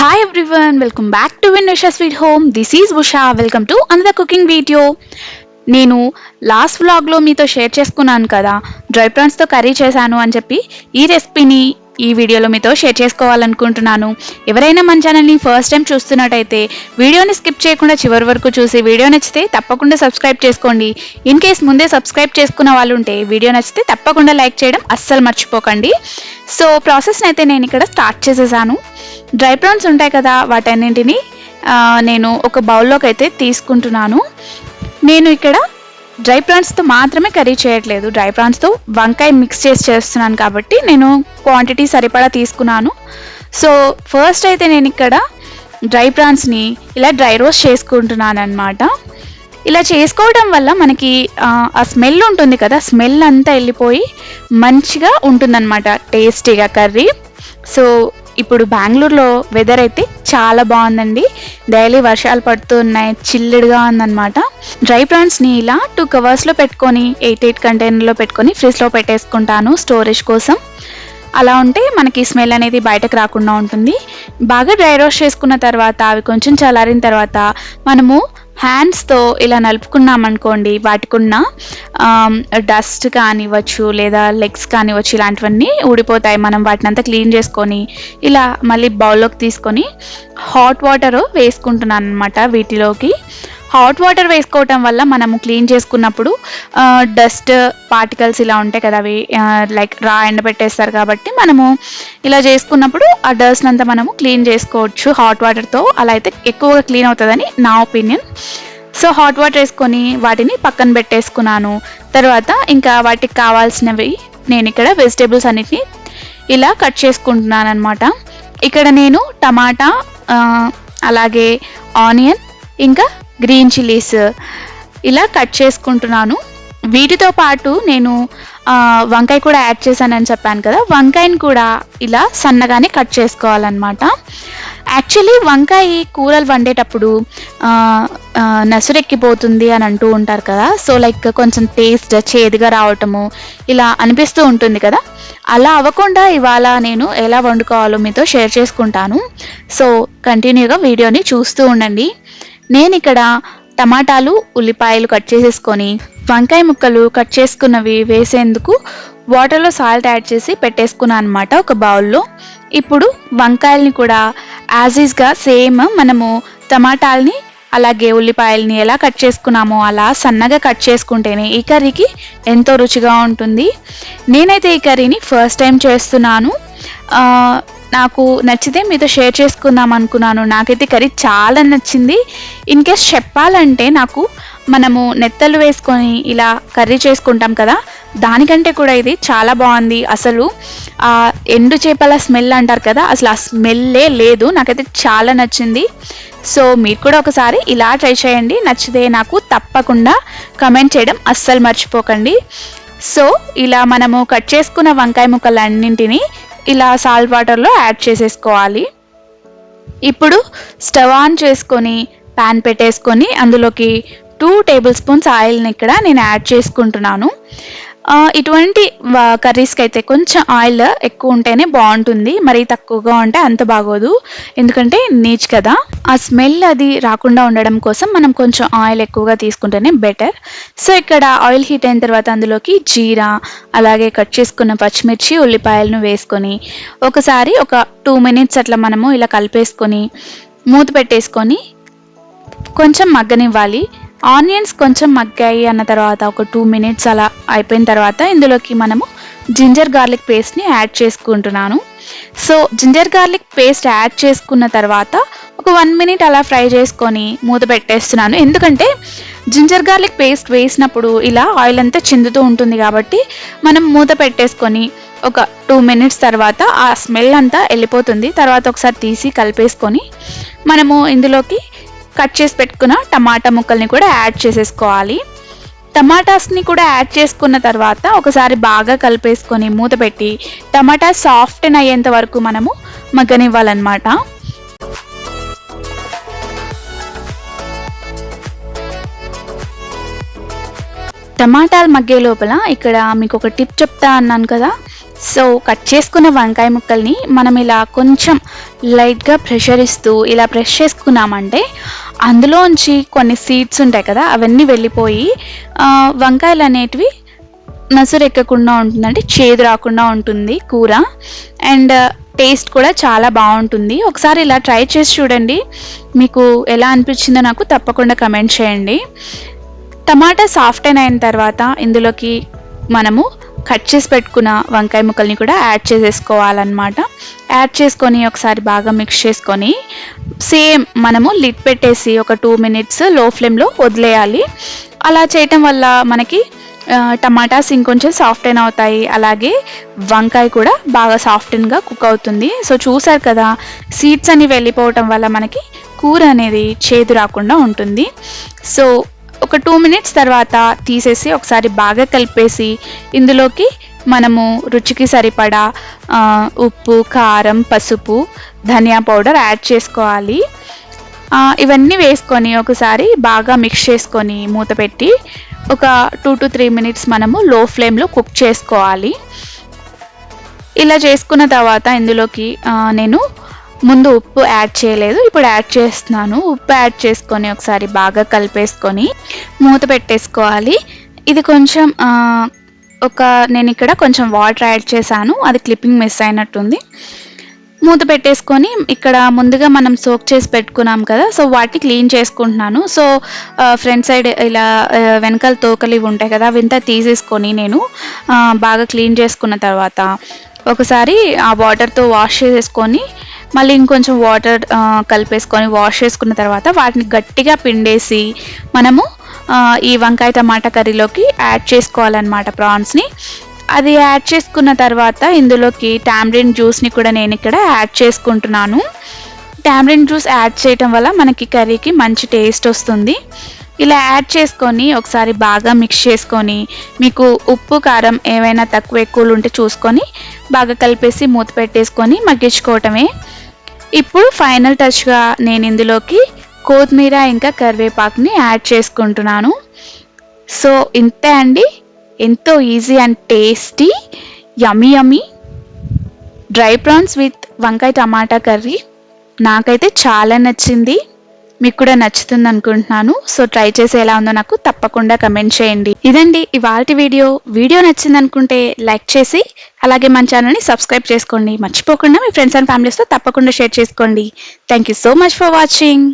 Hi everyone welcome back to win sweet home this is Usha welcome to another cooking video నేను last వ్లాగ్లో మీతో share చేసుకున్నాను కదా dry ప్రాన్స్తో curry చేశాను అని చెప్పి ఈ రెసిపీని ఈ వీడియోలో మీతో షేర్ చేసుకోవాలనుకుంటున్నాను. ఎవరైనా మన ఛానల్ని ఫస్ట్ టైం చూస్తున్నట్టయితే వీడియోని స్కిప్ చేయకుండా చివరి వరకు చూసి వీడియో నచ్చితే తప్పకుండా సబ్స్క్రైబ్ చేసుకోండి. ఇన్ కేస్ ముందే సబ్స్క్రైబ్ చేసుకున్న వాళ్ళు ఉంటే వీడియో నచ్చితే తప్పకుండా లైక్ చేయడం అస్సలు మర్చిపోకండి. సో ప్రాసెస్ని అయితే నేను ఇక్కడ స్టార్ట్ చేసేసాను. డ్రై ప్రాన్స్ ఉంటాయి కదా వాటన్నింటిని నేను ఒక బౌల్లోకి అయితే తీసుకుంటున్నాను. నేను ఇక్కడ డ్రై ప్రాన్స్తో మాత్రమే కర్రీ చేయట్లేదు. డ్రై ప్రాన్స్తో వంకాయ మిక్స్ చేసి చేస్తున్నాను కాబట్టి నేను క్వాంటిటీ సరిపడా తీసుకున్నాను. సో ఫస్ట్ అయితే నేను ఇక్కడ డ్రై ప్రాన్స్ని ఇలా డ్రై రోస్ట్ చేసుకుంటున్నాను అనమాట ఇలా చేసుకోవడం వల్ల మనకి ఆ, ఆ స్మెల్ ఉంటుంది కదా స్మెల్ అంతా వెళ్ళిపోయి మంచిగా ఉంటుందన్నమాట టేస్టీగా కర్రీ. సో ఇప్పుడు బెంగళూరులో వెదర్ అయితే చాలా బాగుందండి. డైలీ వర్షాలు పడుతూ ఉన్నాయి చిల్లుడుగా ఉందన్నమాట. డ్రై ప్రాన్స్ని ఇలా టూ కవర్స్లో పెట్టుకొని ఎయిట్ ఎయిట్ కంటైనర్లో పెట్టుకొని ఫ్రిడ్జ్లో పెట్టేసుకుంటాను స్టోరేజ్ కోసం. అలా ఉంటే మనకి స్మెల్ అనేది బయటకు రాకుండా ఉంటుంది. బాగా డ్రై రోస్ట్ చేసుకున్న తర్వాత అవి కొంచెం చల్లారిన తర్వాత మనము హ్యాండ్స్తో ఇలా నలుపుకున్నామనుకోండి వాటికున్న డస్ట్ కానివ్వచ్చు లేదా లెగ్స్ కానివ్వచ్చు ఇలాంటివన్నీ ఊడిపోతాయి. మనం వాటిని అంతా క్లీన్ చేసుకొని ఇలా మళ్ళీ బౌల్లోకి తీసుకొని హాట్ వాటర్ వేసుకుంటున్నాను అనమాట వీటిలోకి. హాట్ వాటర్ వేసుకోవటం వల్ల మనము క్లీన్ చేసుకున్నప్పుడు డస్ట్ పార్టికల్స్ ఇలా ఉంటాయి కదా అవి లైక్ రా ఎండబెట్టేస్తారు కాబట్టి మనము ఇలా చేసుకున్నప్పుడు ఆ డస్ట్ అంతా మనము క్లీన్ చేసుకోవచ్చు. హాట్ వాటర్తో అలా అయితే ఎక్కువగా క్లీన్ అవుతుందని నా ఒపీనియన్ సో హాట్ వాటర్ వేసుకొని వాటిని పక్కన పెట్టేసుకున్నాను. తర్వాత ఇంకా వాటికి కావాల్సినవి నేను ఇక్కడ వెజిటేబుల్స్ అన్నిటిని ఇలా కట్ చేసుకుంటున్నాను అనమాట ఇక్కడ నేను టమాటా అలాగే ఆనియన్ ఇంకా గ్రీన్ చిల్లీస్ ఇలా కట్ చేసుకుంటున్నాను. వీటితో పాటు నేను వంకాయ కూడా యాడ్ చేశానని చెప్పాను కదా వంకాయని కూడా ఇలా సన్నగానే కట్ చేసుకోవాలన్నమాట. యాక్చువల్లీ వంకాయ కూరలు వండేటప్పుడు నసురెక్కిపోతుంది అని అంటూ ఉంటారు కదా సో లైక్ కొంచెం టేస్ట్ చేదుగా రావటము ఇలా అనిపిస్తూ ఉంటుంది కదా. అలా అవ్వకుండా ఇవాళ నేను ఎలా వండుకోవాలో మీతో షేర్ చేసుకుంటాను. సో కంటిన్యూగా వీడియోని చూస్తూ ఉండండి. నేను ఇక్కడ టమాటాలు ఉల్లిపాయలు కట్ చేసేసుకొని వంకాయ ముక్కలు కట్ చేసుకున్నవి వేసేందుకు వాటర్లో సాల్ట్ యాడ్ చేసి పెట్టేసుకున్నాను అనమాట ఒక బౌల్లో. ఇప్పుడు వంకాయల్ని కూడా యాజ్ ఈజ్గా సేమ్ మనము టమాటాలని అలాగే ఉల్లిపాయలని ఎలా కట్ చేసుకున్నామో అలా సన్నగా కట్ చేసుకుంటేనే ఈ కర్రీకి ఎంతో రుచిగా ఉంటుంది. నేనైతే ఈ కర్రీని ఫస్ట్ టైం చేస్తున్నాను. నాకు నచ్చితే మీతో షేర్ చేసుకుందాం అనుకున్నాను. నాకైతే కర్రీ చాలా నచ్చింది. ఇన్ కేస్ చెప్పాలంటే నాకు మనము నెత్తలు వేసుకొని ఇలా కర్రీ చేసుకుంటాం కదా దానికంటే కూడా ఇది చాలా బాగుంది. అసలు ఆ ఎండు చేపల స్మెల్ అంటారు కదా అసలు ఆ స్మెల్లే లేదు. నాకైతే చాలా నచ్చింది. సో మీరు కూడా ఒకసారి ఇలా ట్రై చేయండి. నచ్చితే నాకు తప్పకుండా కమెంట్ చేయడం అస్సలు మర్చిపోకండి. సో ఇలా మనము కట్ చేసుకున్న వంకాయ ముక్కలన్నింటినీ ఇలా సాల్ట్ వాటర్లో యాడ్ చేసేసుకోవాలి. ఇప్పుడు స్టవ్ ఆన్ చేసుకొని ప్యాన్ పెట్టేసుకొని అందులోకి టూ టేబుల్ స్పూన్స్ ఆయిల్ని ఇక్కడ నేను యాడ్ చేసుకుంటున్నాను. ఇటువంటి కర్రీస్కి అయితే కొంచెం ఆయిల్ ఎక్కువ ఉంటేనే బాగుంటుంది. మరీ తక్కువగా ఉంటే అంత బాగోదు. ఎందుకంటే నీచ్ కదా. ఆ స్మెల్ అది రాకుండా ఉండడం కోసం మనం కొంచెం ఆయిల్ ఎక్కువగా తీసుకుంటేనే బెటర్. సో ఇక్కడ ఆయిల్ హీట్ అయిన తర్వాత అందులోకి జీరా అలాగే కట్ చేసుకున్న పచ్చిమిర్చి ఉల్లిపాయలను వేసుకొని ఒకసారి ఒక టూ మినిట్స్ అట్లా మనము ఇలా కలిపేసుకొని మూత పెట్టేసుకొని కొంచెం మగ్గనివ్వాలి. ఆనియన్స్ కొంచెం మగ్గాయి అన్న తర్వాత ఒక టూ మినిట్స్ అలా అయిపోయిన తర్వాత ఇందులోకి మనము జింజర్ గార్లిక్ పేస్ట్ని యాడ్ చేసుకుంటున్నాను. So ginger garlic paste add చేసుకున్న తర్వాత ఒక వన్ మినిట్ అలా ఫ్రై చేసుకొని మూత పెట్టేస్తున్నాను. ఎందుకంటే జింజర్ గార్లిక్ పేస్ట్ వేసినప్పుడు ఇలా ఆయిల్ అంతా చిందుతూ ఉంటుంది కాబట్టి మనం మూత పెట్టేసుకొని ఒక టూ మినిట్స్ తర్వాత ఆ స్మెల్ అంతా వెళ్ళిపోతుంది. తర్వాత ఒకసారి తీసి కలిపేసుకొని మనము ఇందులోకి కట్ చేసి పెట్టుకున్న టమాటా ముక్కల్ని కూడా యాడ్ చేసేసుకోవాలి. టమాటాస్ని కూడా యాడ్ చేసుకున్న తర్వాత ఒకసారి బాగా కలిపేసుకొని మూత పెట్టి టమాటా సాఫ్ట్ అయ్యేంత వరకు మనము మగ్గనివ్వాలన్నమాట. టమాటాలు మగ్గే లోపల ఇక్కడ మీకు ఒక టిప్ చెప్తా అన్నాను కదా. సో కట్ చేసుకున్న వంకాయ ముక్కల్ని మనం ఇలా కొంచెం లైట్గా ప్రెషర్ ఇస్తూ ఇలా ప్రెష్ చేసుకున్నామంటే అందులోంచి కొన్ని సీడ్స్ ఉంటాయి కదా అవన్నీ వెళ్ళిపోయి వంకాయలు అనేటివి నసురెక్కకుండా ఉంటుందంటే చేదు రాకుండా ఉంటుంది కూర. అండ్ టేస్ట్ uh, కూడా చాలా బాగుంటుంది. ఒకసారి ఇలా ట్రై చేసి చూడండి. మీకు ఎలా అనిపించిందో నాకు తప్పకుండా కమెంట్ చేయండి. టమాటా సాఫ్ట్ అయిన తర్వాత ఇందులోకి మనము కట్ చేసి పెట్టుకున్న వంకాయ ముక్కల్ని కూడా యాడ్ చేసేసుకోవాలన్నమాట. యాడ్ చేసుకొని ఒకసారి బాగా మిక్స్ చేసుకొని సేమ్ మనము లిడ్ పెట్టేసి ఒక టూ మినిట్స్లో ఫ్లేమ్లో వదిలేయాలి. అలా చేయటం వల్ల మనకి టమాటాస్ ఇంకొంచెం సాఫ్ట్ అయిన అవుతాయి. అలాగే వంకాయ కూడా బాగా సాఫ్ట్గా కుక్ అవుతుంది. సో చూసారు కదా సీడ్స్ అని వెళ్ళిపోవటం వల్ల మనకి కూర అనేది చేదు రాకుండా ఉంటుంది. సో ఒక టూ మినిట్స్ తర్వాత తీసేసి ఒకసారి బాగా కలిపేసి ఇందులోకి మనము రుచికి సరిపడా ఉప్పు కారం పసుపు ధనియా పౌడర్ యాడ్ చేసుకోవాలి. ఇవన్నీ వేసుకొని ఒకసారి బాగా మిక్స్ చేసుకొని మూత పెట్టి ఒక టూ టు త్రీ మినిట్స్ మనము లో ఫ్లేమ్లో కుక్ చేసుకోవాలి. ఇలా చేసుకున్న తర్వాత ఇందులోకి నేను ముందు ఉప్పు యాడ్ చేయలేదు ఇప్పుడు యాడ్ చేస్తున్నాను. ఉప్పు యాడ్ చేసుకొని ఒకసారి బాగా కలిపేసుకొని మూత పెట్టేసుకోవాలి. ఇది కొంచెం ఒక నేను ఇక్కడ కొంచెం వాటర్ యాడ్ చేశాను అది క్లిప్పింగ్ మిస్ అయినట్టుంది. మూత పెట్టేసుకొని ఇక్కడ ముందుగా మనం సోక్ చేసి పెట్టుకున్నాం కదా సో వాటిని క్లీన్ చేసుకుంటున్నాను. సో ఫ్రంట్ సైడ్ ఇలా వెనకాల తోకలు ఇవి ఉంటాయి కదా అవి తీసేసుకొని నేను బాగా క్లీన్ చేసుకున్న తర్వాత ఒకసారి ఆ వాటర్తో వాష్ చేసేసుకొని మళ్ళీ ఇంకొంచెం వాటర్ కలిపేసుకొని వాష్ చేసుకున్న తర్వాత వాటిని గట్టిగా పిండేసి మనము ఈ వంకాయ టమాటా కర్రీలోకి యాడ్ చేసుకోవాలన్నమాట ప్రాన్స్ని అది యాడ్ చేసుకున్న తర్వాత ఇందులోకి టామ్రిన్ జ్యూస్ని కూడా నేను ఇక్కడ యాడ్ చేసుకుంటున్నాను. టామ్రిన్ జ్యూస్ యాడ్ చేయటం వల్ల మనకి కర్రీకి మంచి టేస్ట్ వస్తుంది. ఇలా యాడ్ చేసుకొని ఒకసారి బాగా మిక్స్ చేసుకొని మీకు ఉప్పు కారం ఏవైనా తక్కువ ఎక్కువలు ఉంటే చూసుకొని బాగా కలిపేసి మూత పెట్టేసుకొని మగ్గించుకోవటమే. ఇప్పుడు ఫైనల్ టచ్గా నేను ఇందులోకి కొత్తిమీర ఇంకా కరివేపాకుని యాడ్ చేసుకుంటున్నాను. సో ఇంతే అండి. ఎంతో easy and tasty yummy yummy dry prawns with వంకాయ టమాటా కర్రీ నాకైతే చాలా నచ్చింది. మీకు కూడా నచ్చుతుంది అనుకుంటున్నాను. సో ట్రై చేసి ఎలా ఉందో నాకు తప్పకుండా కమెంట్ చేయండి. ఇదండి ఇవాళ వీడియో. వీడియో నచ్చింది అనుకుంటే లైక్ చేసి అలాగే మన ఛానల్ని సబ్స్క్రైబ్ చేసుకోండి. మర్చిపోకుండా మీ ఫ్రెండ్స్ అండ్ ఫ్యామిలీస్తో తప్పకుండా షేర్ చేసుకోండి. Thank you so much for watching.